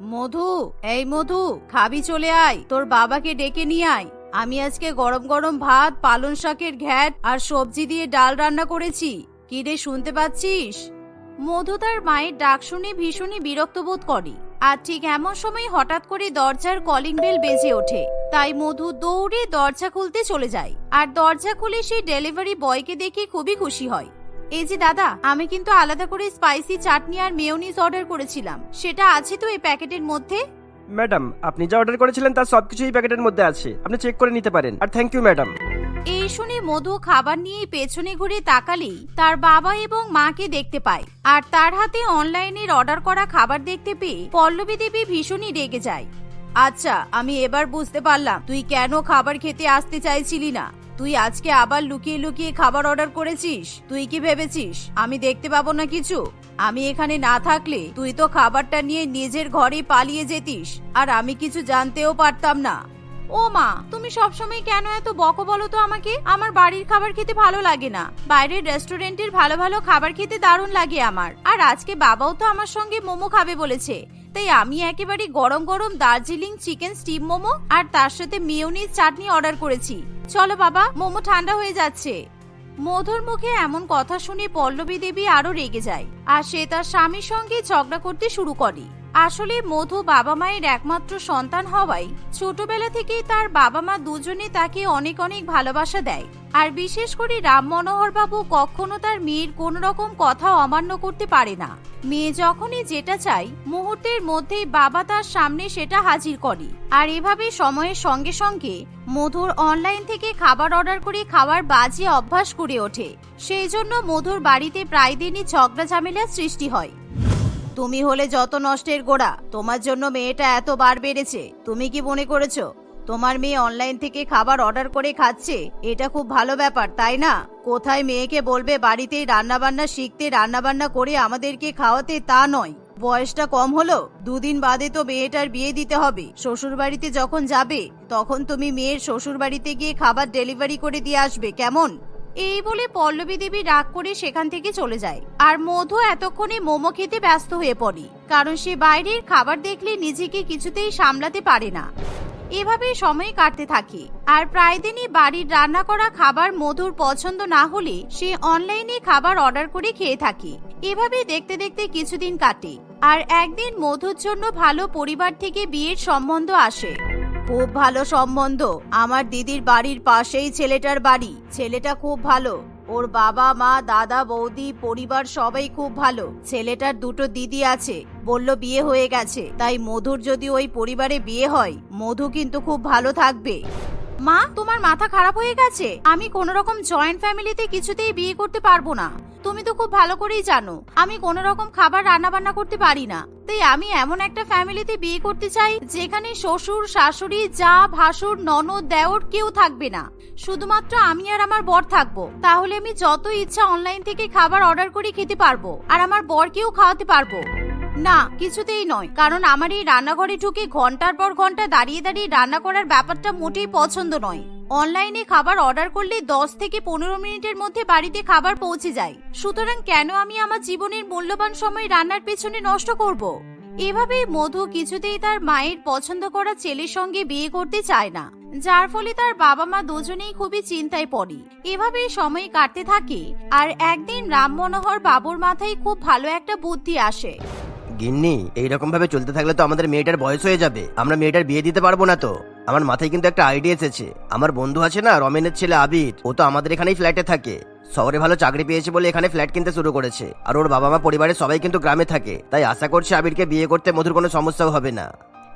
মধু, এই মধু, খাবি চলে আয়। তোর বাবাকে ডেকে নিয়ে আয়। আমি আজকে গরম গরম ভাত, পালং শাকের ঘ্যাট আর সবজি দিয়ে ডাল রান্না করেছি। কি রে, শুনতে পাচ্ছিস? মধু তার মায়ের ডাক শুনে ভীষণই বিরক্ত বোধ করে। আর ঠিক এমন সময় হঠাৎ করে দরজার কলিং বেল বেজে ওঠে। তাই মধু দৌড়ে দরজা খুলতে চলে যায়। আর দরজা খুলে সেই ডেলিভারি বয়কে দেখে খুবই খুশি হয়। এই যে দাদা আমি কিন্তু আলাদা করে স্পাইসি চাটনি আর মেয়োনিজ অর্ডার করেছিলাম। সেটা আছে তো এই প্যাকেটের মধ্যে? ম্যাডাম আপনি যা অর্ডার করেছিলেন তার সবকিছু এই প্যাকেটের মধ্যে আছে। আপনি চেক করে নিতে পারেন। আর থ্যাংক ইউ ম্যাডাম। এই শুনে মধু খাবার নিয়ে পেছনে ঘুরে তাকালেই তার বাবা এবং মাকে দেখতে পায়। আর তার হাতে অনলাইনের অর্ডার করা খাবার দেখতে পেয়ে পল্লবী দেবী ভীষণই রেগে যায়। আচ্ছা আমি এবার বুঝতে পারলাম তুই কেন খাবার খেতে আসতে চাইছিলি না? তুই আজকে আবার লুকিয়ে লুকিয়ে খাবার অর্ডার করেছিস? তুই কি ভেবেছিস? আমি দেখতে পাবো না কিছু? আমি এখানে না থাকলে তুই তো খাবারটা নিয়ে নিজের ঘরে পালিয়ে যেতিস, আর আমি কিছু জানতেও পারতাম না। ও মা, তুমি সবসময় কেন এত বকো বলো তো আমাকে? আমার বাড়ির খাবার খেতে ভালো লাগে না। বাইরের রেস্টুরেন্টের ভালো ভালো খাবার খেতে দারুণ লাগে আমার। আর আজকে বাবাও তো আমার সঙ্গে মোমো খাবে বলেছে। তাই আমি একেবারে গরম গরম দার্জিলিং চিকেন স্টিম মোমো আর তার সাথে মিওনিজ চাটনি অর্ডার করেছি। চলো বাবা, মোমো ঠান্ডা হয়ে যাচ্ছে। মধুর মুখে এমন কথা শুনে পল্লবী দেবী আরও রেগে যায়, আর সে তার স্বামীর সঙ্গে ঝগড়া করতে শুরু করে। আসলে মধু বাবা মায়ের একমাত্র সন্তান হওয়ায় ছোটবেলা থেকেই তার বাবা মা দুজনে তাকে অনেক অনেক ভালোবাসা দেয়। আর বিশেষ করে রাম মনোহর বাবু কখনো তার মেয়ের কোন রকম কথা অমান্য করতে পারে না। মেয়ে যখনই যেটা চাই মুহূর্তের মধ্যেই বাবা তার সামনে সেটা হাজির করে। আর এভাবে সময়ের সঙ্গে সঙ্গে মধুর অনলাইন থেকে খাবার অর্ডার করে খাওয়ার বাজে অভ্যাস করে ওঠে। সেই জন্য মধুর বাড়িতে প্রায় দিনই ঝগড়া ঝামেলার সৃষ্টি হয়। তুমি হলে যত নষ্টের গোড়া, তোমার জন্য মেয়েটা এত বার বেড়েছে, তুমি কি মনে করেছ? তোমার মেয়ে অনলাইন থেকে খাবার অর্ডার করে খাচ্ছে, এটা খুব ভালো ব্যাপার, তাই না? কোথায় মেয়েকে বলবে বাড়িতেই রান্না বান্না শিখতে রান্না বান্না করে আমাদেরকে খাওয়াতে, তা নয়। বয়সটা কম হলো, দুদিন বাদে তো মেয়েটার বিয়ে দিতে হবে। শ্বশুর বাড়িতে যখন যাবে, তখন তুমি মেয়ের শ্বশুর বাড়িতে গিয়ে খাবার ডেলিভারি করে দিয়ে আসবে, কেমন? এই বলে পল্লবী দেবী রাগ করে সেখান থেকে চলে যায়। আর মধু এতক্ষণে মোমো খেতে ব্যস্ত হয়ে পড়ে, কারণ সে বাইরের খাবার দেখলে নিজেকে কিছুতেই সামলাতে পারে না। এভাবে সময় কাটতে থাকে, আর প্রায় দিনই বাড়ির রান্না করা খাবার মধুর পছন্দ না হলে সে অনলাইনে খাবার অর্ডার করে খেয়ে থাকে। এভাবে দেখতে দেখতে কিছুদিন কাটে, আর একদিন মধুর জন্য ভালো পরিবার থেকে বিয়ের সম্বন্ধ আসে। খুব ভালো সম্বন্ধ। আমার দিদির বাড়ির পাশেই ছেলেটার বাড়ি। ছেলেটা খুব ভালো। ওর বাবা, মা, দাদা, বৌদি, পরিবার সবাই খুব ভালো। ছেলেটার দুটো দিদি আছে। বলল বিয়ে হয়ে গেছে। তাই মধুর যদি ওই পরিবারে বিয়ে হয়, মধু কিন্তু খুব ভালো থাকবে। মা, তোমার মাথা খারাপ হয়ে গেছে? আমি কোন রকম জয়েন্ট ফ্যামিলিতে কিছুতেই বিয়ে করতে পারব না। তুমি তো খুব ভালো করেই জানো, আমি কোন রকম খাবার রান্না বান্না করতে পারি না। তাই আমি এমন একটা ফ্যামিলিতে বিয়ে করতে চাই যেখানে শ্বশুর, শাশুড়ি, যা ভাসুর, ননদ, দেওর কেউ থাকবে না। শুধুমাত্র আমি আর আমার বর থাকব। তাহলে আমি যত ইচ্ছা অনলাইন থেকে খাবার অর্ডার করে খেতে পারব আর আমার বরকেও খাওয়াতে পারব। না, কিছুতেই নয়। কারণ আমার এই রান্নাঘরে ঢুকে ঘণ্টার পর ঘণ্টা দাঁড়িয়ে দাঁড়িয়ে রান্না করার ব্যাপারটা মোটেই পছন্দ নয়। অনলাইনে খাবার অর্ডার করলে দশ থেকে পনেরো মিনিটের মধ্যে বাড়িতে খাবার পৌঁছে যায়। সুতরাং কেন আমি আমার জীবনের মূল্যবান সময় রান্নার পেছনে নষ্ট করব। এভাবে মধু কিছুতেই তার মায়ের পছন্দ করা ছেলের সঙ্গে বিয়ে করতে চায় না, যার ফলে তার বাবা মা দুজনেই খুবই চিন্তায় পড়ে। এভাবে সময় কাটতে থাকে আর একদিন রাম মনোহর বাবুর মাথায় খুব ভালো একটা বুদ্ধি আসে। গিন্নি এইরকম ভাবে চলতে থাকলে তো আমাদের মেয়েটার বয়স হয়ে যাবে। আমরা মেয়েটার বিয়ে দিতে পারব না তো। আমার মাথায় কিন্তু একটা আইডিয়া এসেছে। আমার বন্ধু আছে না, রমেনের ছেলে আবির, ও তো আমাদের এখানেই ফ্ল্যাটে থাকে। শহরে ভালো চাকরি পেয়েছে বলে এখানে ফ্ল্যাট কিনতে শুরু করেছে। আর ওর বাবা মা পরিবারের সবাই কিন্তু গ্রামে থাকে। তাই আশা করছি আবিরকে বিয়ে করতে মধুর কোনো সমস্যাও হবে না।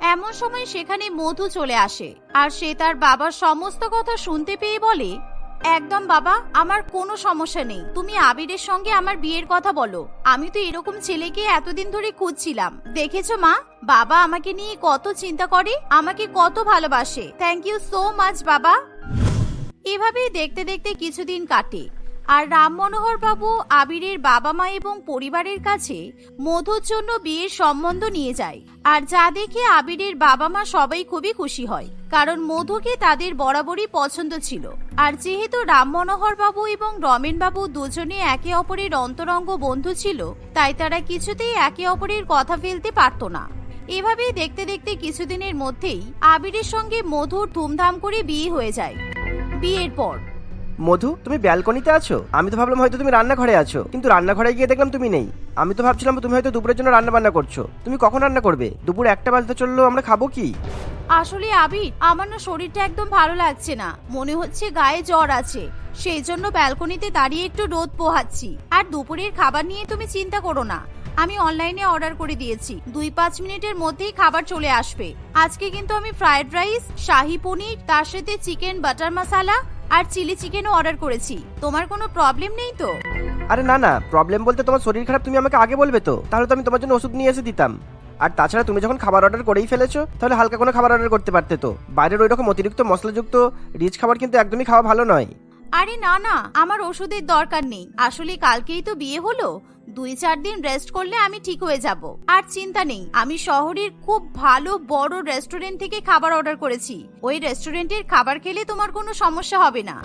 এমন সময় সেখানে মধু চলে আসে। আর সে তার বাবার সমস্ত কথা শুনতে পেয়ে বলে একদম বাবা, আমার কোনো সমস্যা নেই। তুমি আবিরের সঙ্গে আমার বিয়ের কথা বলো। আমি তো এরকম ছেলেকে এতদিন ধরে খুঁজছিলাম। দেখেছ মা? বাবা আমাকে নিয়ে কত চিন্তা করে, আমাকে কত ভালোবাসে। থ্যাংক ইউ সো মাচ বাবা। এভাবেই দেখতে দেখতে কিছুদিন কাটে। আর রাম মনোহর বাবু, আবিরের বাবা মা এবং পরিবারের কাছে মধুর জন্য বিয়ের সম্বন্ধ নিয়ে যায়। আর যা দেখে আবিরের বাবা মা সবাই খুবই খুশি হয়, কারণ মধুকে তাদের বরাবরই পছন্দ ছিল। আর যেহেতু রাম মনোহর বাবু এবং রমেন বাবু দুজনে একে অপরের অন্তরঙ্গ বন্ধু ছিল, তাই তারা কিছুতেই একে অপরের কথা ফেলতে পারতো না। এভাবেই দেখতে দেখতে কিছুদিনের মধ্যেই আবিরের সঙ্গে মধুর ধুমধাম করে বিয়ে হয়ে যায়। বিয়ের পর মধু, তুমি ব্যালকনিতে আছো? আমি তো ভাবলাম হয়তো তুমি রান্নাঘরে আছো। কিন্তু রান্নাঘরে গিয়ে দেখলাম তুমি নেই। আমি তো ভাবছিলাম তুমি হয়তো দুপুরের জন্য রান্না বান্না করছ। তুমি কখন রান্না করবে? দুপুর একটা বাজতে চলল আমরা খাব কি? আসলে আবির, আমার না শরীরটা একদম ভালো লাগছে না। মনে হচ্ছে গায়ে জ্বর আছে। সেই জন্য ব্যালকনিতে দাঁড়িয়ে একটু রোদ পোহাচ্ছি। আর দুপুরের খাবার নিয়ে তুমি চিন্তা করো না। আমি অনলাইনে অর্ডার করে দিয়েছি। দুই পাঁচ মিনিটের মধ্যেই খাবার চলে আসবে। আজকে কিন্তু আমি ফ্রাইড রাইস, শাহি পনির, তার সাথে চিকেন বাটার মশালা আর চিলি চিকেনও অর্ডার করেছি। তোমার কোনো প্রবলেম নেই তো? আরে না না প্রবলেম বলতে তোমার শরীর খারাপ তুমি আমাকে আগে বলবে তো। তাহলে তো আমি তোমার জন্য ওষুধ নিয়ে এসে দিতাম। আর তাছাড়া তুমি যখন খাবার অর্ডার করেই ফেলেছো তাহলে হালকা কোনো খাবার অর্ডার করতে পারতে তো। বাইরের ওই রকম অতিরিক্ত মশলাযুক্ত রিচ খাবার কিন্তু একদমই খাওয়া ভালো নয়। আরে না না আমার ওষুধের দরকার নেই। আসলে কালকেই তো বিয়ে হলো দুই চার দিন রেস্ট করলে আমি ঠিক হয়ে যাব। আর চিন্তা নেই, আমি শহরের খুব ভালো বড় রেস্টুরেন্ট থেকে খাবার অর্ডার করেছি। ওই রেস্টুরেন্টের খাবার খেলে তোমার কোনো সমস্যা হবে না।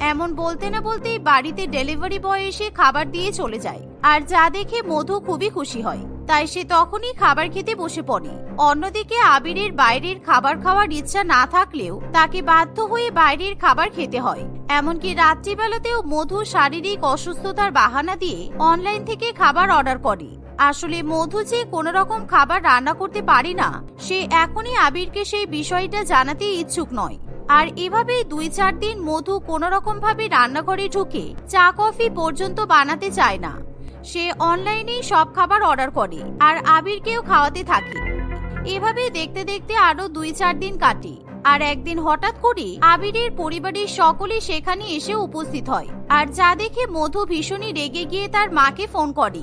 এমন বলতে না বলতেই বাড়িতে ডেলিভারি বয় এসে খাবার দিয়ে চলে যায়। আর যা দেখে মধু খুবই খুশি হয়। তাই সে তখনই খাবার খেতে বসে পড়ে। অন্যদিকে আবিরের বাইরের খাবার খাওয়ার ইচ্ছা না থাকলেও তাকে বাধ্য হয়ে বাইরের খাবার খেতে হয়। এমনকি রাত্রিবেলাতেও মধু শারীরিক অসুস্থতার বাহানা দিয়ে অনলাইন থেকে খাবার অর্ডার করে। আসলে মধু যে কোনো রকম খাবার রান্না করতে পারি না, সে এখনই আবিরকে সেই বিষয়টা জানাতে ইচ্ছুক নয়। আর এভাবেই দুই চার দিন মধু কোনো রকম ভাবে রান্নাঘরে ঢুকে চা কফি পর্যন্ত বানাতে চায় না। সে অনলাইনেই সব খাবার অর্ডার করে, আর আবিরকেও খাওয়াতে থাকে। এভাবে দেখতে দেখতে আরও দুই চার দিন কাটে, আর একদিন হঠাৎ করে আবিরের পরিবারের সকলে সেখানে এসে উপস্থিত হয়, আর যা দেখে মধু ভীষণই রেগে গিয়ে তার মাকে ফোন করে।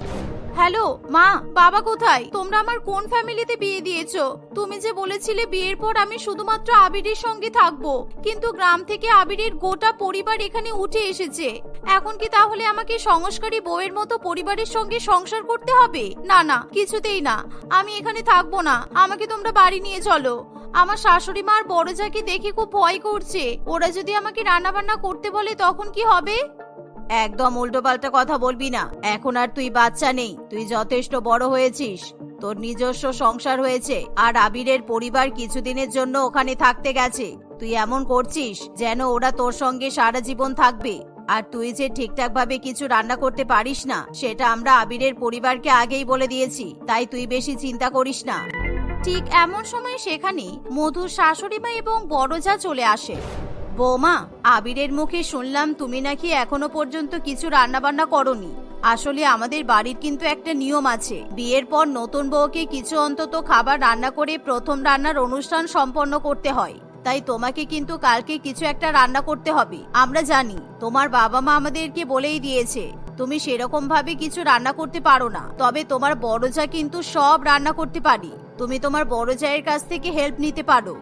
হ্যালো, মা, বাবা কোথায়? তোমরা আমার কোন ফ্যামিলিতে বিয়ে দিয়েছ? তুমি যে বলেছিলে বিয়ের পর আমি শুধুমাত্র আবিরের সঙ্গে থাকব, কিন্তু গ্রাম থেকে আবিরের গোটা পরিবার এখানে উঠে এসেছে। এখন কি তাহলে আমাকে সংস্কারী বউয়ের মতো পরিবারের সঙ্গে সংসার করতে হবে? না না, কিছুতেই না। আমি এখানে থাকব না। আমাকে তোমরা বাড়ি নিয়ে চলো। আমার শাশুড়ি মার বড় যাকে দেখে খুব ভয় করছে। ওরা যদি আমাকে রান্না বান্না করতে বলে তখন কি হবে? একদম উল্টোপাল্টা কথা বলবি না। এখন আর তুই বাচ্চা নেই, তুই যথেষ্ট বড় হয়েছিস। তোর নিজস্ব সংসার হয়েছে, আর আবিরের পরিবার কিছুদিনের জন্য ওখানে থাকতে গেছে। তুই এমন করছিস যেন ওরা তোর সঙ্গে সারা জীবন থাকবে। আর তুই যে ঠিকঠাক ভাবে কিছু রান্না করতে পারিস না, সেটা আমরা আবিরের পরিবারকে আগেই বলে দিয়েছি, তাই তুই বেশি চিন্তা করিস না। ঠিক এমন সময় সেখানে মধুর শাশুড়ি মা এবং বড় চলে আসে। বৌমা, আবিরের মুখে শুনলাম তুমি নাকি এখনও পর্যন্ত কিছু রান্না বান্না করনি। আসলে আমাদের বাড়ির কিন্তু একটা নিয়ম আছে। বিয়ের পর নতুন বউকে কিছু অন্তত খাবার রান্না করে প্রথম রান্নার অনুষ্ঠান সম্পন্ন করতে হয়। তাই তোমাকে কিন্তু কালকে কিছু একটা রান্না করতে হবে। আমরা জানি, তোমার বাবা মা আমাদেরকে বলেই দিয়েছে, তুমি সেরকম ভাবে কিছু রান্না করতে পারো না। তবে তোমার বড় কিন্তু সব রান্না করতে পারি। তুমি তোমার বড় কাছ থেকে হেল্প নিতে পারো।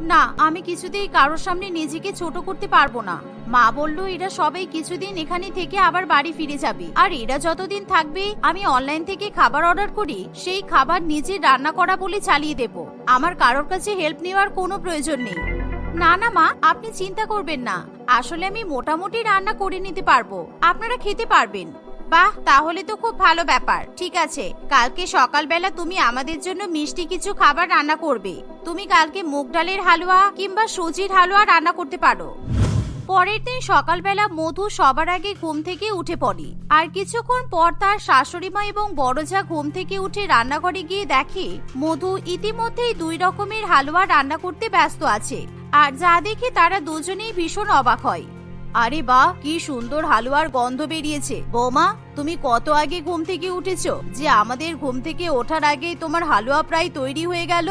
না, আমি কিছুতেই কারোর সামনে নিজেকে ছোট করতে পারব না। মা বলল, এরা সবাই কিছুদিন এখানে থেকে আবার বাড়ি ফিরে যাবে। আর এরা যতদিন থাকবে, আমি অনলাইন থেকে খাবার অর্ডার করি, সেই খাবার নিজে রান্না করা বলে চালিয়ে দেব। আমার কারোর কাছে হেল্প নেওয়ার কোনো প্রয়োজন নেই। না না, মা, আপনি চিন্তা করবেন না। আসলে আমি মোটামুটি রান্না করে নিতে পারব। আপনারা খেতে পারবেন। বাহ, তাহলে তো খুব ভালো ব্যাপার। ঠিক আছে, কালকে সকালবেলা তুমি আমাদের জন্য মিষ্টি কিছু খাবার রান্না করবে। তুমি কালকে মুগ ডালের হালুয়া কিংবা সুজির হালুয়া রান্না করতে পারো। পরের দিন সকালবেলা মধু সবার আগে ঘুম থেকে উঠে পড়ে। আর কিছুক্ষণ পর তার শাশুড়ি মা এবং বড় যা ঘুম থেকে উঠে রান্নাঘরে গিয়ে দেখে, মধু ইতিমধ্যেই দুই রকমের হালুয়া রান্না করতে ব্যস্ত আছে। আর যা দেখে তারা দুজনেই ভীষণ অবাক হয়। আরে বাহ কি সুন্দর হালুয়ার গন্ধ বেরিয়েছে। বৌমা, তুমি কত আগে ঘুম থেকে উঠেছো? যে আমাদের ঘুম থেকে ওঠার আগেই তোমার হালুয়া প্রায় তৈরি হয়ে গেল।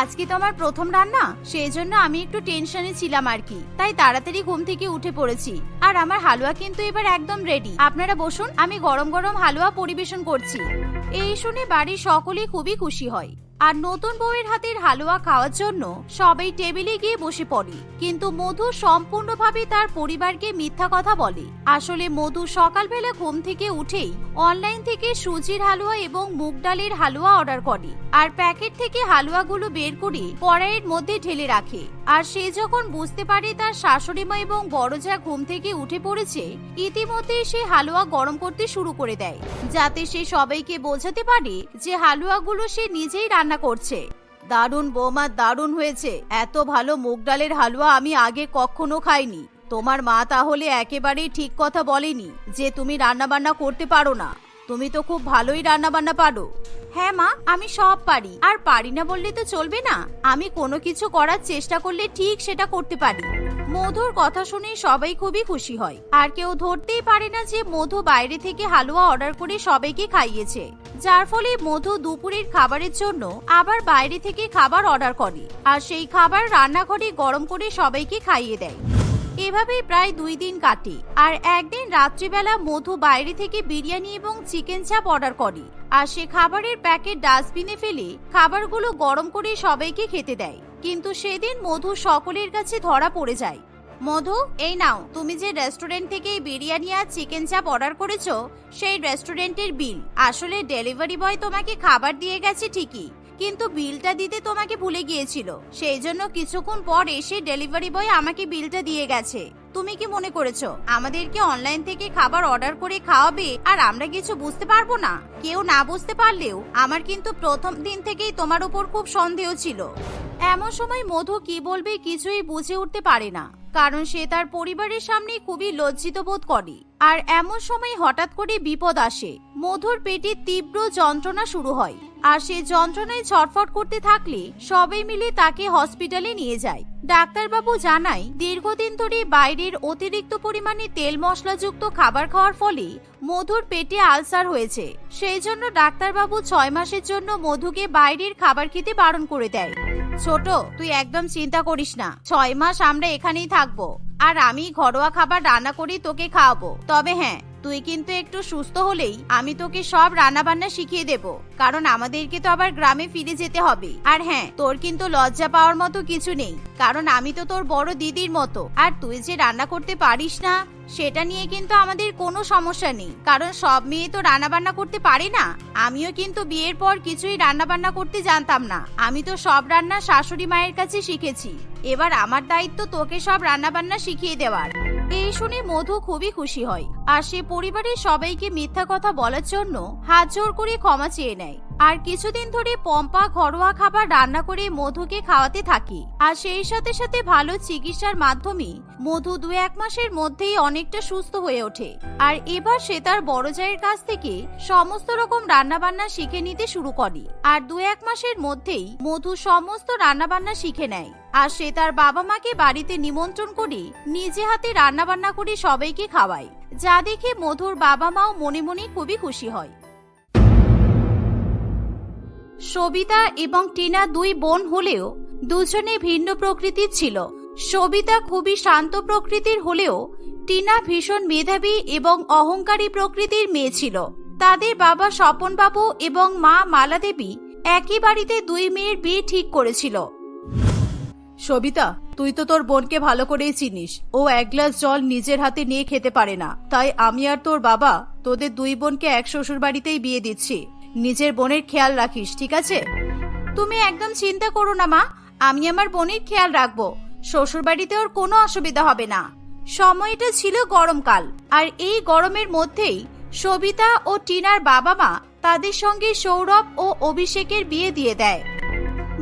আজকে তো আমার প্রথম রান্না সেই জন্য আমি একটু টেনশনে ছিলাম আর কি। তাই তাড়াতাড়ি ঘুম থেকে উঠে পড়েছি। আর আমার হালুয়া কিন্তু এবার একদম রেডি আপনারা বসুন, আমি গরম গরম হালুয়া পরিবেশন করছি। এই শুনে বাড়ির সকলেই খুবই খুশি হয়। আর নতুন বউয়ের হাতের হালুয়া খাওয়ার জন্য সবাই টেবিলে গিয়ে বসে পড়ে। কিন্তু মধু সম্পূর্ণভাবে তার পরিবারকে মিথ্যা কথা বলে। আসলে মধু সকালবেলা ঘুম থেকে উঠেই অনলাইন থেকে সুজির হালুয়া এবং মুগ ডালের হালুয়া অর্ডার করে আর প্যাকেট থেকে হালুয়াগুলো বের করে কড়াইয়ের মধ্যে ঢেলে রাখে। আর সে যখন বুঝতে পারে তার শাশুড়ি মা এবং বড় যা ঘুম থেকে উঠে পড়েছে, ইতিমধ্যেই সে হালুয়া গরম করতে শুরু করে দেয়। যাতে সে সবাইকে বোঝাতে পারে যে হালুয়াগুলো সে নিজেই রান্না করছে। দারুণ বৌমা দারুণ হয়েছে। এত ভালো মুগ ডালের হালুয়া আমি আগে কখনো খাইনি। তোমার মা তাহলে একেবারেই ঠিক কথা বলেনি যে তুমি রান্না বান্না করতে পারো না। তুমি তো খুব ভালোই রান্না বান্না পারো। হ্যাঁ মা আমি সব পারি। আর পারি না বললে তো চলবে না। আমি কোনো কিছু করার চেষ্টা করলে ঠিক সেটা করতে পারি। মধুর কথা শুনে সবাই খুবই খুশি হয়। আর কেউ ধরতেই পারে না যে মধু বাইরে থেকে হালুয়া অর্ডার করে সবাইকে খাইয়েছে। যার ফলে মধু দুপুরের খাবারের জন্য আবার বাইরে থেকে খাবার অর্ডার করে। আর সেই খাবার রান্নাঘরে গরম করে সবাইকে খাইয়ে দেয়। এভাবেই প্রায় দুই দিন কাটে। আর একদিন রাত্রিবেলা মধু বাইরে থেকে বিরিয়ানি এবং চিকেন চাপ অর্ডার করে। আর সে খাবারের প্যাকেট ডাস্টবিনে ফেলে খাবারগুলো গরম করে সবাইকে খেতে দেয়। কিন্তু সেদিন মধু সকলের কাছে ধরা পড়ে যায়। মধু, এই নাও। তুমি যে রেস্টুরেন্ট থেকে বিরিয়ানি আর চিকেন চাপ অর্ডার করেছ, সেই রেস্টুরেন্টের বিল আসলে ডেলিভারি বয় তোমাকে খাবার দিয়ে গেছে ঠিকই, কিন্তু বিলটা দিতে তোমাকে ভুলে গিয়েছিল। সেই জন্য কিছুক্ষণ পর এসে ডেলিভারি বয় আমাকে বিলটা দিয়ে গেছে। তুমি কি মনে করেছ? আমাদেরকে অনলাইন থেকে খাবার অর্ডার করে খাওয়াবে আর আমরা কিছু বুঝতে পারব না। কেউ না বুঝতে পারলেও আমার কিন্তু প্রথম দিন থেকেই তোমার উপর খুব সন্দেহ ছিল। এমন সময় মধু কি বলবে কিছুই বুঝে উঠতে পারে না, কারণ সে তার পরিবারের সামনে খুবই লজ্জিত বোধ করে। আর এমন সময় হঠাৎ করে বিপদ আসে। মধুর পেটে তীব্র যন্ত্রণা শুরু হয়। আর সে যন্ত্রণায় ছটফট করতে থাকলে সবাই মিলে তাকে হসপিটালে নিয়ে যায়। ডাক্তারবাবু জানায়, দীর্ঘদিন ধরে বাইরের অতিরিক্ত পরিমাণে তেল মশলাযুক্ত খাবার খাওয়ার ফলে মধুর পেটে আলসার হয়েছে। সেই জন্য ডাক্তারবাবু ছয় মাসের জন্য মধুকে বাইরের খাবার খেতে বারণ করে দেয়। ছোট, তুই একদম চিন্তা করিস না, ছয় মাস আমরা এখানেই থাকব। আর আমি ঘরোয়া খাবার রান্না করি তোকে খাওয়াবো। তবে হ্যাঁ তুই কিন্তু একটু সুস্থ হলেই আমি তোকে সব রান্না বান্না শিখিয়ে দেব। কারণ আমাদেরকে তো আবার গ্রামে ফিরে যেতে হবে। আর হ্যাঁ তোর কিন্তু লজ্জা পাওয়ার মতো কিছু নেই। কারণ আমি তো তোর বড় দিদির মতো। আর তুই যে রান্না করতে পারিস না, সেটা নিয়ে কিন্তু আমাদের কোনো সমস্যা নেই। কারণ সব মেয়ে তো রান্না বান্না করতে পারে না। আমিও কিন্তু বিয়ের পর কিছুই রান্না বান্না করতে জানতাম না। আমি তো সব রান্না শাশুড়ি মায়ের কাছে শিখেছি। এবার আমার দায়িত্ব তোকে সব রান্না বান্না শিখিয়ে দেওয়ার। এই শুনে মধু খুবই খুশি হয়। আর সে পরিবারের সবাইকে মিথ্যা কথা বলার জন্য হাত জোর করে ক্ষমা চেয়ে নেয়। আর কিছুদিন ধরে পম্পা ঘরোয়া খাবার রান্না করে মধুকে খাওয়াতে থাকে। আর সেই সাথে সাথে ভালো চিকিৎসার মাধ্যমে মধু দু এক মাসের মধ্যেই অনেকটা সুস্থ হয়ে ওঠে। আর এবার সে তার বড় জায়ের কাছ থেকে সমস্ত রকম রান্নাবান্না শিখে নিতে শুরু করে। আর দু এক মাসের মধ্যেই মধু সমস্ত রান্নাবান্না শিখে নেয়। আর সে তার বাবা মাকে বাড়িতে নিমন্ত্রণ করে নিজে হাতে রান্নাবান্না করে সবাইকে খাওয়ায়, যা দেখে মধুর বাবা মাও মনে মনে খুবই খুশি হয়। সবিতা এবং টিনা দুই বোন হলেও দুজনে ভিন্ন প্রকৃতির ছিল। সবিতা খুবই শান্ত প্রকৃতির হলেও টিনা ভীষণ মেধাবী এবং অহংকারী প্রকৃতির মেয়ে ছিল। তাদের বাবা স্বপনবাবু এবং মা মালা দেবী একই বাড়িতে দুই মেয়ের বিয়ে ঠিক করেছিল। সবিতা তুই তো তোর বোনকে ভালো করেই চিনিস। ও এক গ্লাস জল নিজের হাতে নিয়ে খেতে পারে না। তাই আমি আর তোর বাবা তোদের দুই বোনকে এক শ্বশুর বাড়িতেই বিয়ে দিচ্ছি। নিজের বোনের খেয়াল রাখিস, ঠিক আছে? তুমি একদম চিন্তা করো না, মা। আমি আমার বোনের খেয়াল রাখব। শ্বশুর বাড়িতে ওর কোনো অসুবিধা হবে না। সময়টা ছিল গরমকাল, আর এই গরমের মধ্যেই সবিতা ও টিনার বাবা মা তাদের সঙ্গে সৌরভ ও অভিষেকের বিয়ে দিয়ে দেয়।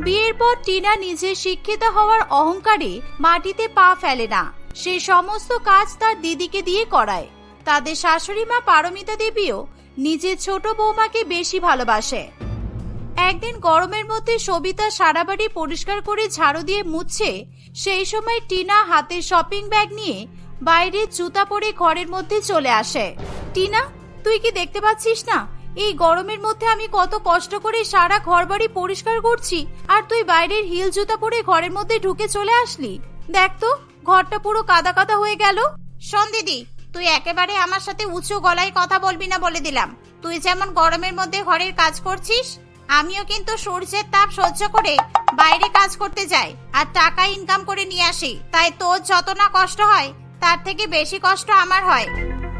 বিয়ের পর টিনা নিজে শিক্ষিত হওয়ার অহংকারে মাটিতে পা ফেলে না। সে সমস্ত কাজ তার দিদিকে দিয়ে করায়। তাদের শাশুড়ি মা পারমিতা দেবীও নিজের ছোট বৌমাকে বেশি ভালোবাসে। একদিন গরমের মধ্যে সবিতা সারা বাড়ি পরিষ্কার করে ঝাড়ু দিয়ে মুছছে, সেই সময় টিনা হাতে শপিং ব্যাগ নিয়ে বাইরে জুতা পরে ঘরের মধ্যে চলে আসে। টিনা, তুই কি দেখতে পাচ্ছিস না? এই গরমের মধ্যে আমি কত কষ্ট করে সারা ঘর বাড়ি পরিষ্কার করছি আর তুই বাইরের হিল জুতা পরে ঘরের মধ্যে ঢুকে চলে আসলি। দেখ তো ঘরটা পুরো কাদা কাদা হয়ে গেল। শোন দিদি তুই একেবারে আমার সাথে উঁচু গলায় কথা বলবি না বলে দিলাম। তুই যেমন গরমের মধ্যে ঘরের কাজ করছিস আমিও কিন্তু সূর্যের তাপ সহ্য করে বাইরে কাজ করতে যাই আর টাকা ইনকাম করে নিয়ে আসি। তাই তোর যত না কষ্ট হয় তার থেকে বেশি কষ্ট আমার হয়।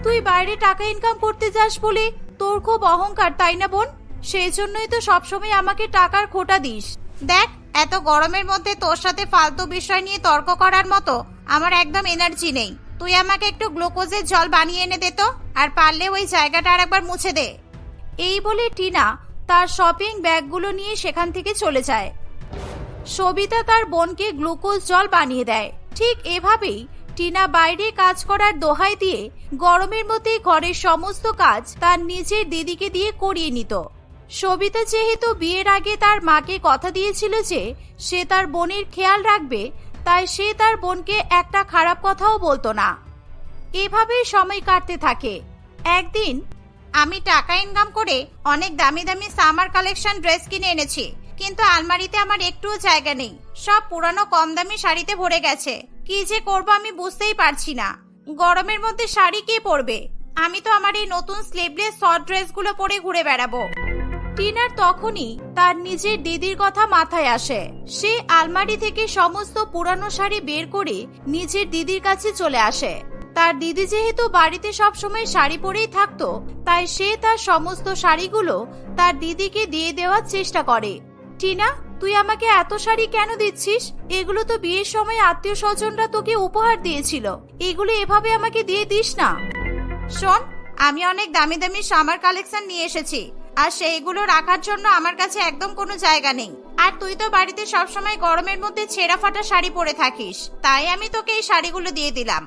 তুই বাইরে টাকা ইনকাম করতে যাস বলে তোর খুব অহংকার, তাই না বোন? সেই জন্যই তো সবসময় আমাকে টাকার খোটা দিস। দেখ, এত গরমের মধ্যে তোর সাথে ফালতু বিষয় নিয়ে তর্ক করার মতো আমার একদম এনার্জি নেই। তুই আমাকে একটু গ্লুকোজের জল বানিয়ে এনে দে তো, আর পারলে ওই জায়গাটা আর একবার মুছে দে। এই বলে টিনা তার শপিং ব্যাগগুলো নিয়ে সেখান থেকে চলে যায়। সবিতা তার বোনকে গ্লুকোজ জল বানিয়ে দেয়। ঠিক এভাবেই টিনা বাইরে কাজ করার দোহাই দিয়ে গরমের মধ্যে ঘরের সমস্ত কাজ তার নিজের দিদিকে দিয়ে করিয়ে নিত। সবিতা যেহেতু বিয়ের আগে তার মাকে কথা দিয়েছিল যে সে তার বোনের খেয়াল রাখবে, তাই সে তার বোনকে একটা খারাপ কথাও বলতো না। এভাবেই সময় কাটতে থাকে। একদিন আমি টাকা ইনকাম করে অনেক দামি দামি সামার কালেকশন ড্রেস কিনে এনেছি। কিন্তু আলমারিতে আমার একটুও জায়গা নেই। সব পুরানো কম দামি শাড়িতে ভরে গেছে। কি যে করব আমি বুঝতেই পারছি না। গরমের মধ্যে শাড়ি কে পরবে? আমি তো আমার এই নতুন স্লিভলেস শর্ট ড্রেসগুলো পরে ঘুরে বেড়াবো। টিনার তখনই তার নিজের দিদির কথা মাথায় আসে। সে আলমারি থেকে সমস্ত পুরানো শাড়ি বের করে নিজের দিদির কাছে চলে আসে। তার দিদি যেহেতু বাড়িতে সবসময় শাড়ি পরেই থাকতো, তাই সে তার সমস্ত শাড়িগুলো তার দিদিকে দিয়ে দেওয়ার চেষ্টা করে। টিনা, তুই আমাকে এত শাড়ি কেন দিচ্ছিস? এগুলো তো বিয়ের সময় আত্মীয় স্বজনরা তোকে উপহার দিয়েছিল। এগুলো এভাবে আমাকে দিয়ে দিস না। শোন, আমি অনেক দামি দামি সামার কালেকশন নিয়ে এসেছি, আর সেইগুলো রাখার জন্য আমার কাছে একদম কোনো জায়গা নেই। আর তুই তো বাড়িতে সবসময় গরমের মধ্যে ছেঁড়া ফাটা শাড়ি পরে থাকিস, তাই আমি তোকে এই শাড়িগুলো দিয়ে দিলাম।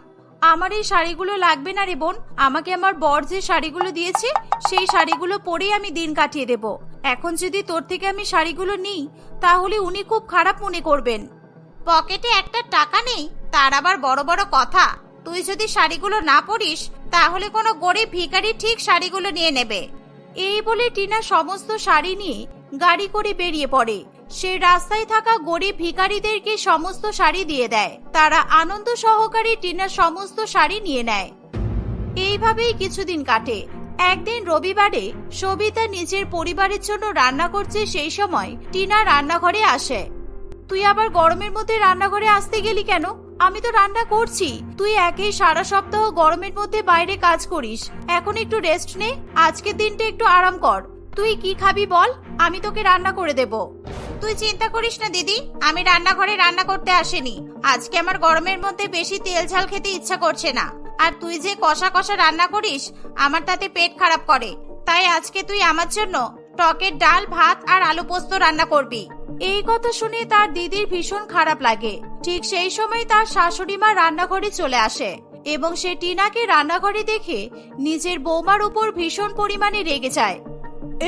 আমার এই শাড়িগুলো লাগবে না রে বোন, আমাকে আমার বর যে শাড়িগুলো দিয়েছে, সেই শাড়িগুলো পরেই আমি দিন কাটিয়ে দেব। এখন যদি তোর থেকে আমি শাড়িগুলো নিই তাহলে উনি খুব খারাপ মনে করবেন। পকেটে একটা টাকা নেই তার আবার বড় বড় কথা। তুই যদি শাড়িগুলো না পরিস তাহলে কোনো গরিব ভিখারি ঠিক শাড়িগুলো নিয়ে নেবে। এই বলে টিনা সমস্ত শাড়ি নিয়ে গাড়ি করে বেরিয়ে পড়ে। সে রাস্তায় থাকা গরিব ভিখারিদেরকে সমস্ত শাড়ি দিয়ে দেয়। তারা আনন্দ সহকারে টিনার সমস্ত শাড়ি নিয়ে নেয়। এইভাবেই কিছুদিন কাটে। একদিন রবিবারে সবিতা নিজের পরিবারের জন্য রান্না করছে সেই সময় টিনা রান্নাঘরে আসে। তুই আবার গরমের মধ্যে রান্নাঘরে আসতে গেলি কেন? আমি তো রান্না করছি। তুই একেই সারা সপ্তাহ গরমের মধ্যে বাইরে কাজ করিস। এখন একটু রেস্ট নে, আজকের দিনটা একটু আরাম কর। তুই কি খাবি বল? আমি তোকে রান্না করে দেব। তুই চিন্তা করিস না দিদি, আমি রান্নাঘরে রান্না করতে আসিনি। আজকে আমার গরমের মধ্যে বেশি তেল ঝাল খেতে ইচ্ছা করছে না। আর তুই যে কষা কষা রান্না করিস, আমার তাতে পেট খারাপ করে। তাই আজকে তুই আমার জন্য টকের ডাল, ভাত আর আলু পোস্ত রান্না করবি। এই কথা শুনে তার দিদির ভীষণ খারাপ লাগে। ঠিক সেই সময় তার শাশুড়ি মা রান্নাঘরে চলে আসে এবং সে টিনাকে রান্নাঘরে দেখে নিজের বৌমার উপর ভীষণ পরিমাণে রেগে যায়।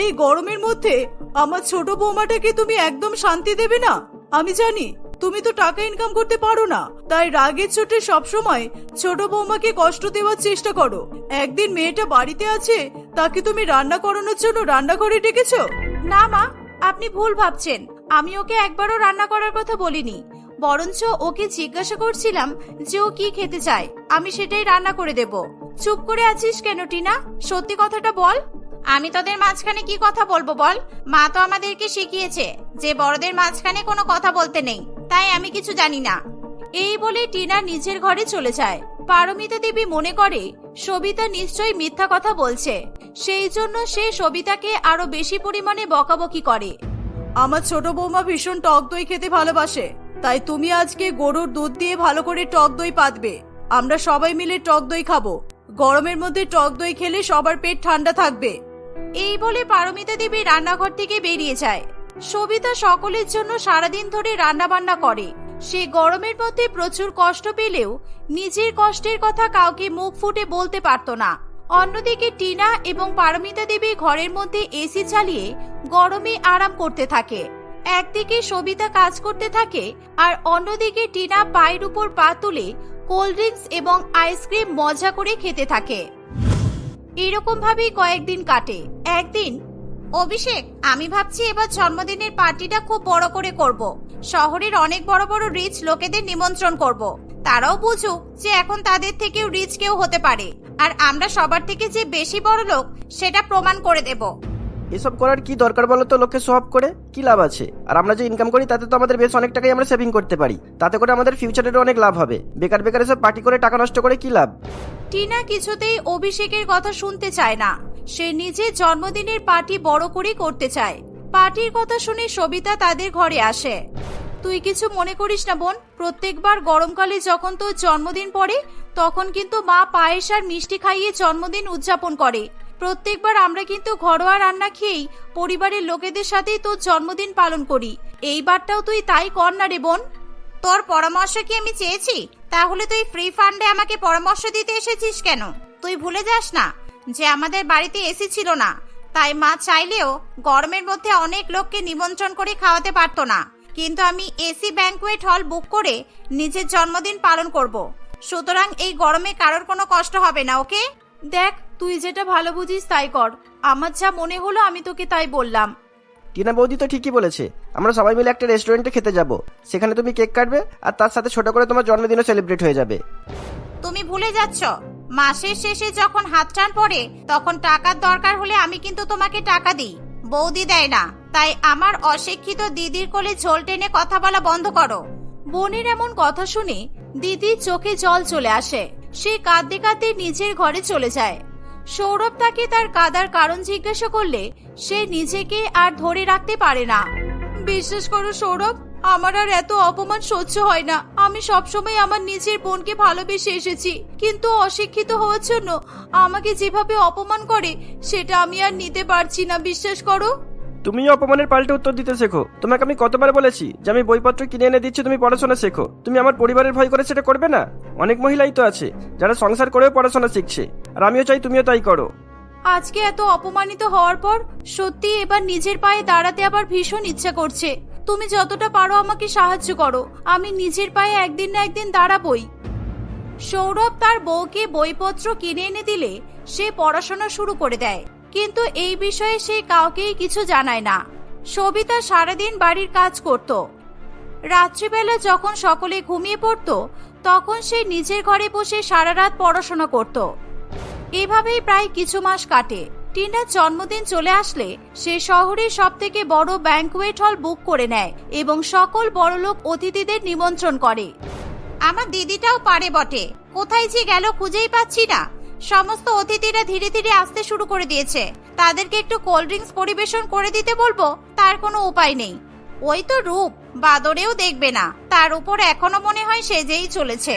এই গরমের মধ্যে আমার ছোট বৌমাটাকে তুমি একদম শান্তি দেবে না? আমি জানি তুমি তো টাকা ইনকাম করতে পারো না। তাই রাগের চোটে সবসময় ছোট বৌমাকে কষ্ট দেওয়ার চেষ্টা করো। একদিন মেয়েটা বাড়িতে আছে, তাকে তুমি রান্না করানোর জন্য রান্নাঘরে ডেকেছো? না মা, আপনি ভুল ভাবছেন। আমি ওকে একবারও রান্না করার কথা বলিনি। বরঞ্চ ওকে জিজ্ঞাসা করছিলাম যে ও কি খেতে চায়। আমি সেটাই রান্না করে দেব। চুপ করে আছিস কেন, টিনা? সত্যি কথাটা বল। আমি তোদের মাঝখানে কি কথা বলব বল? মা তো আমাদেরকে শিখিয়েছে যে বড়দের মাঝখানে কোনো কথা বলতে নেই, তাই আমি কিছু জানি না। এই বলে টিনা নিজের ঘরে চলে যায়। পারমিতা দেবী মনে করে, সবিতা নিশ্চয়ই মিথ্যা কথা বলছে। সেই জন্য সে সবিতাকে আরও বেশি পরিমাণে বকাবকি করে। আমার ছোট বৌমা ভীষণ টক দই খেতে ভালোবাসে, তাই তুমি আজকে গরুর দুধ দিয়ে ভালো করে টক দই পাতবে। আমরা সবাই মিলে টক দই খাব। গরমের মধ্যে টক দই খেলে সবার পেট ঠান্ডা থাকবে। এই বলে পারমিতা দেবী রান্নাঘর থেকে বেরিয়ে যায়। সবিতা সকলের জন্য সারাদিন ধরে রান্না বান্না করে। সে গরমের মধ্যে প্রচুর কষ্ট পেলেও নিজের কষ্টের কথা কাউকে মুখ ফুটে বলতে পারত না। অন্যদিকে টিনা এবং পারমিতা দেবী ঘরের মধ্যে এসি চালিয়ে গরমে আরাম করতে থাকে। একদিকে সবিতা কাজ করতে থাকে আর অন্যদিকে টিনা পায়ের উপর পা তুলে কোল্ড ড্রিঙ্কস এবং আইসক্রিম মজা করে খেতে থাকে। এরকম ভাবেই কয়েকদিন কাটে। একদিন, অভিষেক, আমি ভাবছি এবার জন্মদিনের পার্টিটা খুব বড় করে করব। শহরের অনেক বড় বড় রিচ লোকেদের নিমন্ত্রণ করব। তারাও বুঝুক যে এখন তাদের থেকেও রিচ কেউ হতে পারে। আর আমরা সবার থেকে যে বেশি বড় লোক, সেটা প্রমাণ করে দেব। এসব করার কি দরকার বলো তো লোককে সব করে? কি লাভ আছে? আর আমরা যে ইনকাম করি, তাতে তো আমাদের বেশ অনেক টাকাই আমরা সেভিং করতে পারি। তাতে করে আমাদের ফিউচারেরও অনেক লাভ হবে। বেকার বেকার এসব পার্টি করে টাকা নষ্ট করে কি লাভ? টিনা কিছুতেই অভিষেকের কথা শুনতে চায় না। সে নিজে জন্মদিনের পার্টি বড় করে করতে চায়। পার্টির কথা শুনে সবিতা তাদের ঘরে আসে। তুই কিছু মনে করিস না বোন, প্রত্যেকবার গরমকালে যখন তোর জন্মদিন পড়ে, তখন কিন্তু মা পায়েস আর মিষ্টি খাইয়ে জন্মদিন উদযাপন করে। প্রত্যেকবার আমরা কিন্তু ঘরোয়া রান্না খেয়েই পরিবারের লোকেদের সাথেই তোর জন্মদিন পালন করি। এইবারটাও তুই তাই কর না রে বোন। তোর পরামর্শ কি আমি চেয়েছি? তাহলে তুই ফ্রি ফান্ডে আমাকে পরামর্শ দিতে এসেছিস কেন? তুই ভুলে যাস না যে আমাদের বাড়িতে এসি ছিল না। তাই মা চাইলেও গরমের মধ্যে অনেক লোককে নিমন্ত্রণ করে খাওয়াতে পারতো না। কিন্তু আমি এসি ব্যাংকুয়েট হল বুক করে নিজের জন্মদিন পালন করব। সুতরাং এই গরমে কারোর কোনো কষ্ট হবে না ওকে? দেখ তুই যেটা ভালো বুঝিস তাই কর। আমার যা মনে হলো আমি তোকে তাই বললাম। টিনা বৌদি তো ঠিকই বলেছে। আমরা সবাই মিলে একটা রেস্টুরেন্টে খেতে যাব। সেখানে তুমি কেক কাটবে আর তার সাথে ছোট করে তোমার জন্মদিনও সেলিব্রেট হয়ে যাবে। তুমি ভুলে যাচ্ছ। মাসের শেষে যখন হাত টান পড়ে, তখন টাকার দরকার হলে আমি কিন্তু তোমাকে টাকা দিই। বৌদি দেয় না। তাই আমার অশিক্ষিত দিদির কোলে ঝোল টেনে কথা বলা বন্ধ করো। বোনের এমন কথা শুনে দিদির চোখে জল চলে আসে। সে কাঁদতে কাঁদতে নিজের ঘরে চলে যায়। সৌরভ তাকে তার কাদার কারণ জিজ্ঞাসা করলে সে নিজেকে আর ধরে রাখতে পারে না। বিশ্বাস করো সৌরভ, আমার আর এত অপমান সহ্য হয় না। আমি সবসময় আমার নিজের বোনকে ভালোবেসে এসেছি। কিন্তু অশিক্ষিত হওয়ার জন্য আমাকে যেভাবে অপমান করে, সেটা আমি আর নিতে পারছি না, বিশ্বাস করো। তুমিও অপমানের পাল্টে উত্তর দিতে শেখো। তোমাকে আমি কতবার বলেছি যে আমি বইপত্র কিনে এনে দিচ্ছি, তুমি পড়াশোনা শেখো। তুমি আমার পরিবারের ভয় করে সেটা করবে না? অনেক মহিলাই তো আছে, যারা সংসার করেও পড়াশোনা শিখছে। আর আমিও চাই তুমিও তাই করো। আজকে এত অপমানিত হওয়ার পর সত্যি এবার নিজের পায়ে দাঁড়াতে আবার ভীষণ ইচ্ছা করছে। তুমি যতটা পারো আমাকে সাহায্য করো। আমি নিজের পায়ে একদিন না একদিন দাঁড়াবই। সৌরভ তার বউকে বইপত্র কিনে এনে দিলে সে পড়াশোনা শুরু করে দেয়। কিন্তু এই বিষয়ে সে কাউকেই কিছু জানায় না। সবিতা সারাদিন বাড়ির কাজ করত। রাত্রিবেলা যখন সকলে ঘুমিয়ে পড়তো, তখন সে নিজের ঘরে বসে সারা রাত পড়াশোনা করত। এভাবেই প্রায় কিছু মাস কাটে। টিনার জন্মদিন চলে আসলে সে শহরের সব থেকে বড় ব্যাংকুয়েট হল বুক করে নেয় এবং সকল বড়লোক অতিথিদের নিমন্ত্রণ করে। আমার দিদিটাও পারে বটে। কোথায় যে গেল খুঁজেই পাচ্ছি না। সমস্ত অতিথিরা ধীরে ধীরে আসতে শুরু করে দিয়েছে। তাদেরকে একটু কোল্ড ড্রিঙ্কস পরিবেশন করে দিতে বলব, তার কোনো উপায় নেই। ওই তো রূপ, বাদরেও দেখবে না। তার উপর এখনও মনে হয় সেজেই চলেছে।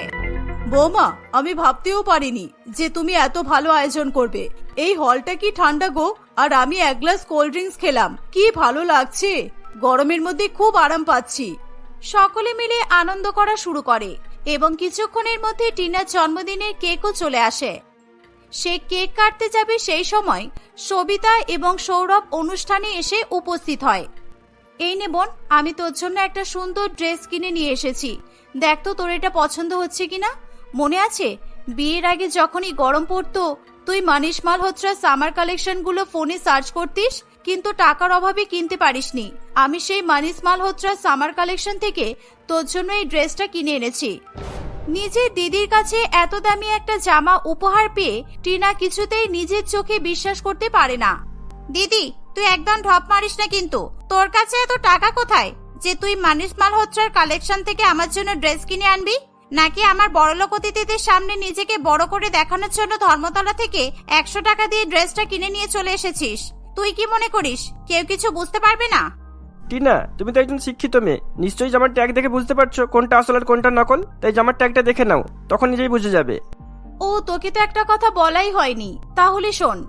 বৌমা, আমি ভাবতেও পারিনি যে তুমি এত ভালো আয়োজন করবে। এই হলটা কি ঠান্ডা গো? আর আমি এক গ্লাস কোল্ড ড্রিঙ্কস খেলাম। কি ভালো লাগছে। গরমের মধ্যে খুব আরাম পাচ্ছি। সকলে মিলে আনন্দ করা শুরু করে এবং কিছুক্ষণের মধ্যে টিনার জন্মদিনের কেকও চলে আসে। সে কেক কাটতে যাবে সেই সময় সবিতা এবং সৌরভ অনুষ্ঠানে এসে উপস্থিত হয়। এই নে বোন, আমি তোর জন্য একটা সুন্দর ড্রেস কিনে নিয়ে এসেছি। দেখ তো তোর এটা পছন্দ হচ্ছে কিনা। মনে আছে? বিয়ের আগে যখনই গরম পড়তো, তুই মানিশ মালহোত্রা সামার কালেকশনগুলো ফোনে সার্চ করতিস, কিন্তু টাকার অভাবে কিনতে পারিসনি। আমি সেই মানিস মালহোত্রা সামার কালেকশন থেকে তোর জন্য এই ড্রেসটা কিনে এনেছি। নিজের দিদির কাছে এত দামি একটা জামা উপহার পেয়ে টিনা কিছুতেই নিজের চোখে বিশ্বাস করতে পারে না। দিদি, তুই একদম ঢপ মারিস না কিন্তু। তোর কাছে এত টাকা কোথায়? যে তুই মানিস মালহোত্রার কালেকশন থেকে আমার জন্য ড্রেস কিনে আনবি? নাকি আমার বড়লোক অতিথিদের সামনে নিজেকে বড় করে দেখানোর জন্য ধর্মতলা থেকে একশো টাকা দিয়ে ড্রেসটা কিনে নিয়ে চলে এসেছিস? তুই কি মনে করিস? কেউ কিছু বুঝতে পারবে না? টিনা তুমি তো একজন শিক্ষিত মেয়ে। নিশ্চয়ই জামার ট্যাগ দেখে বুঝতে পারছ কোনটা আসল আর কোনটা নকল। তাই জামার ট্যাগটা দেখে নাও তখন নিজেই বুঝে যাবে। ও তোকে তো একটা কথা বলাই হয়নি। তাহলে শোন।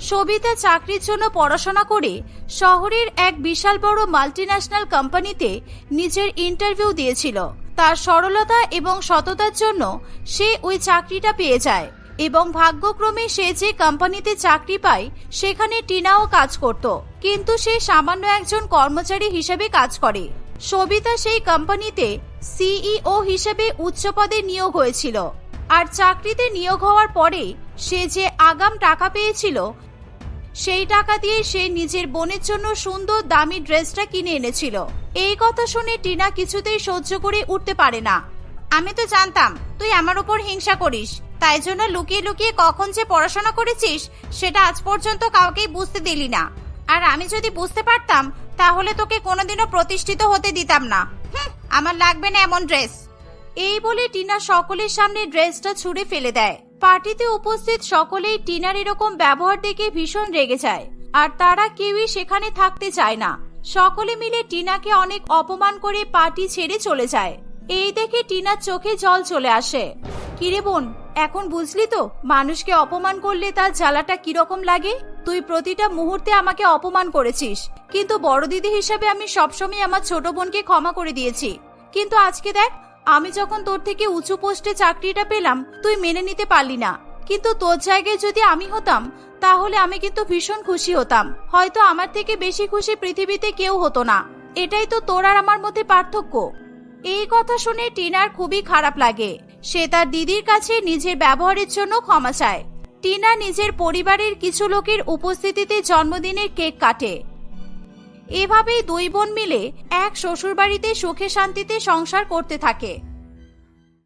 সবিতা চাকরির জন্য পড়াশোনা করে শহরের এক বিশাল বড় মাল্টিন্যাশনাল কোম্পানিতে নিজের ইন্টারভিউ দিয়েছিল। তার সরলতা এবং সততার জন্য সে ওই চাকরিটা পেয়ে যায়। এবং ভাগ্যক্রমে সে যে কোম্পানিতে চাকরি পায়, সেখানে টিনাও কাজ করত। কিন্তু সে সামান্য একজন কর্মচারী হিসেবে কাজ করে। সবিতা সেই কোম্পানিতে সিইও হিসেবে উচ্চ পদে নিয়োগ হয়েছিল। আর চাকরিতে নিয়োগ হওয়ার পরে সে যে আগাম টাকা পেয়েছিল সেই টাকা দিয়ে সে নিজের বোনের জন্য সুন্দর দামি ড্রেসটা কিনে এনেছিল। এই কথা শুনে টিনা কিছুতেই সহ্য করে উঠতে পারে না। আমি তো জানতাম, তুই আমার উপর হিংসা করিস। তাই জন্য লুকিয়ে লুকিয়ে কখন যে পড়াশোনা করেছিস, সেটা আজ পর্যন্ত কাউকেই বুঝতে দিলি না। আর আমি যদি বুঝতে পারতাম, তাহলে তোকে কোনোদিনও প্রতিষ্ঠিত হতে দিতাম না। আমার লাগবে না এমন ড্রেস। এই বলে টিনা সকলের সামনে ড্রেসটা ছুঁড়ে ফেলে দেয়। পার্টিতে উপস্থিত সকলেই টিনার এরকম ব্যবহার দেখে ভীষণ রেগে যায়। আর তারা কেউই সেখানে থাকতে চায় না। সকলে মিলে টিনাকে অনেক অপমান করে পার্টি ছেড়ে চলে যায়। এই দেখে টিনার চোখে জল চলে আসে। কিরে বোন, এখন বুঝলি তো মানুষকে অপমান করলে তার জ্বালাটা কীরকম লাগে? তুই প্রতিটা মুহূর্তে আমাকে অপমান করেছিস। কিন্তু বড় দিদি হিসাবে আমি সবসময় আমার ছোট বোনকে ক্ষমা করে দিয়েছি। কিন্তু আজকে দেখ আমি যখন তোর থেকে উঁচু পোস্টে চাকরিটা পেলাম, তুই মেনে নিতে পারলি না। কিন্তু তোর জায়গায় যদি আমি হতাম, তাহলে আমি কিন্তু ভীষণ খুশি হতাম। হয়তো আমার থেকে বেশি খুশি পৃথিবীতে কেউ হতো না। এটাই তো তোর আর আমার মধ্যে পার্থক্য। এই কথা শুনে টিনার খুবই খারাপ লাগে। সে তার দিদির কাছে নিজের ব্যবহারের জন্য ক্ষমা চায়। টিনা নিজের পরিবারের কিছু লোকের উপস্থিতিতে জন্মদিনের কেক কাটে। এভাবেই দুই বোন মিলে এক শ্বশুরবাড়িতে সুখে শান্তিতে সংসার করতে থাকে।